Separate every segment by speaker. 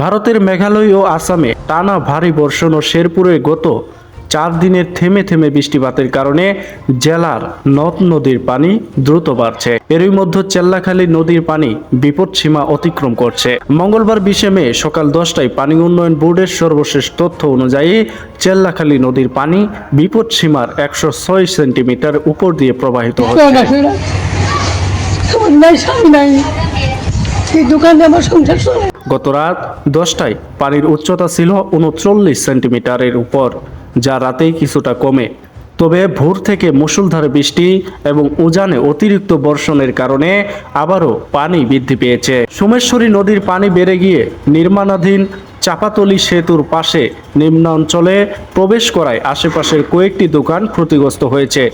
Speaker 1: ভারতের মেঘালয় ও আসামে টানা ভারী বর্ষণ ও শেরপুরে গত চার দিনের থেমে থেমে বৃষ্টিপাতের কারণে জেলার নদ নদীর পানি দ্রুত বাড়ছে। এরই মধ্যে চেল্লাখালী নদীর পানি বিপদসীমা অতিক্রম করছে। মঙ্গলবার বিশে মে সকাল দশটায় পানি উন্নয়ন বোর্ডের সর্বশেষ তথ্য অনুযায়ী চেল্লাখালী নদীর পানি বিপদসীমার একশো ছয় সেন্টিমিটার উপর দিয়ে প্রবাহিত হচ্ছে।
Speaker 2: দোকানে আমার সংসার
Speaker 1: গত রাত দশটায় পানির উচ্চতা ছিল উনচল্লিশ সেন্টিমিটারের উপর, যা রাতেই কিছুটা কমে। তবে ভোর থেকে মুষলধারে বৃষ্টি এবং উজানে অতিরিক্ত বর্ষণের কারণে আবারও পানি বৃদ্ধি পেয়েছে। সোমেশ্বরী নদীর পানি বেড়ে গিয়ে নির্মাণাধীন চাপাতলি সেতুর পাশে নিম্নাঞ্চলে প্রবেশ করায় আশেপাশের কয়েকটি দোকান ক্ষতিগ্রস্ত হয়েছে।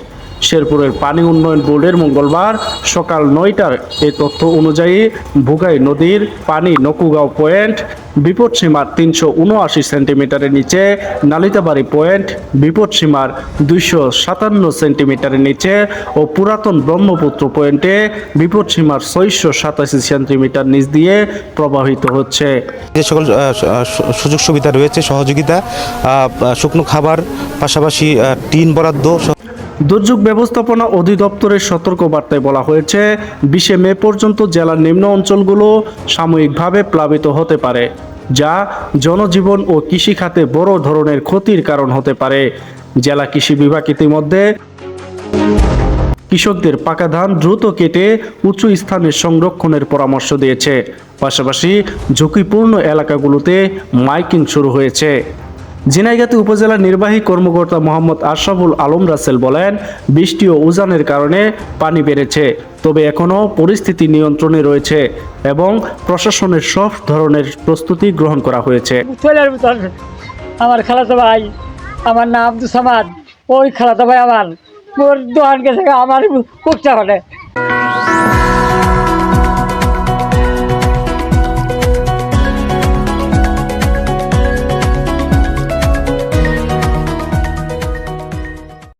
Speaker 1: শেরপুরের পানি উন্নয়ন বোর্ডের মঙ্গলবার সকাল নয়টার এই তথ্য অনুযায়ী ভুগাই নদীর পানি নকুগাঁও পয়েন্ট বিপদসীমার তিনশো উনআশি সেন্টিমিটারের নিচে নালিতাবাড়ি পয়েন্ট বিপদসীমার দুইশো সাতান্ন সেন্টিমিটারের নিচে ও পুরাতন ব্রহ্মপুত্র পয়েন্টে বিপদসীমার ছয়শো সাতাশি সেন্টিমিটার নিচ দিয়ে প্রবাহিত হচ্ছে।
Speaker 3: যে সকল সুযোগ সুবিধা রয়েছে, সহযোগিতা শুকনো খাবার, পাশাপাশি টিন বরাদ্দ
Speaker 1: দুর্যোগ ব্যবস্থাপনা অধিদপ্তরের সতর্ক বার্তায় বলা হয়েছে, বিশে মে পর্যন্ত জেলার নিম্ন অঞ্চলগুলো সাময়িকভাবে প্লাবিত হতে পারে, যা জনজীবন ও কৃষিখাতে বড় ধরনের ক্ষতির কারণ হতে পারে। জেলা কৃষি বিভাগ ইতিমধ্যে কৃষকদের পাকা ধান দ্রুত কেটে উঁচু স্থানে সংরক্ষণের পরামর্শ দিয়েছে। পাশাপাশি ঝুঁকিপূর্ণ এলাকাগুলোতে মাইকিং শুরু হয়েছে। ঝিনাইগাতি উপজেলা নির্বাহী কর্মকর্তা মোহাম্মদ আশরাফুল আলম রাসেল বলেন, বৃষ্টি ও উজানের কারণে পানি বেড়েছে, তবে এখনও পরিস্থিতি নিয়ন্ত্রণে রয়েছে এবং প্রশাসনের সব ধরনের প্রস্তুতি গ্রহণ করা হয়েছে।
Speaker 2: আমার খালাতো ভাই, আমার নাম আব্দুল সামাদ ওই খালাতো ভাই আমার, ওর গেছে, আমার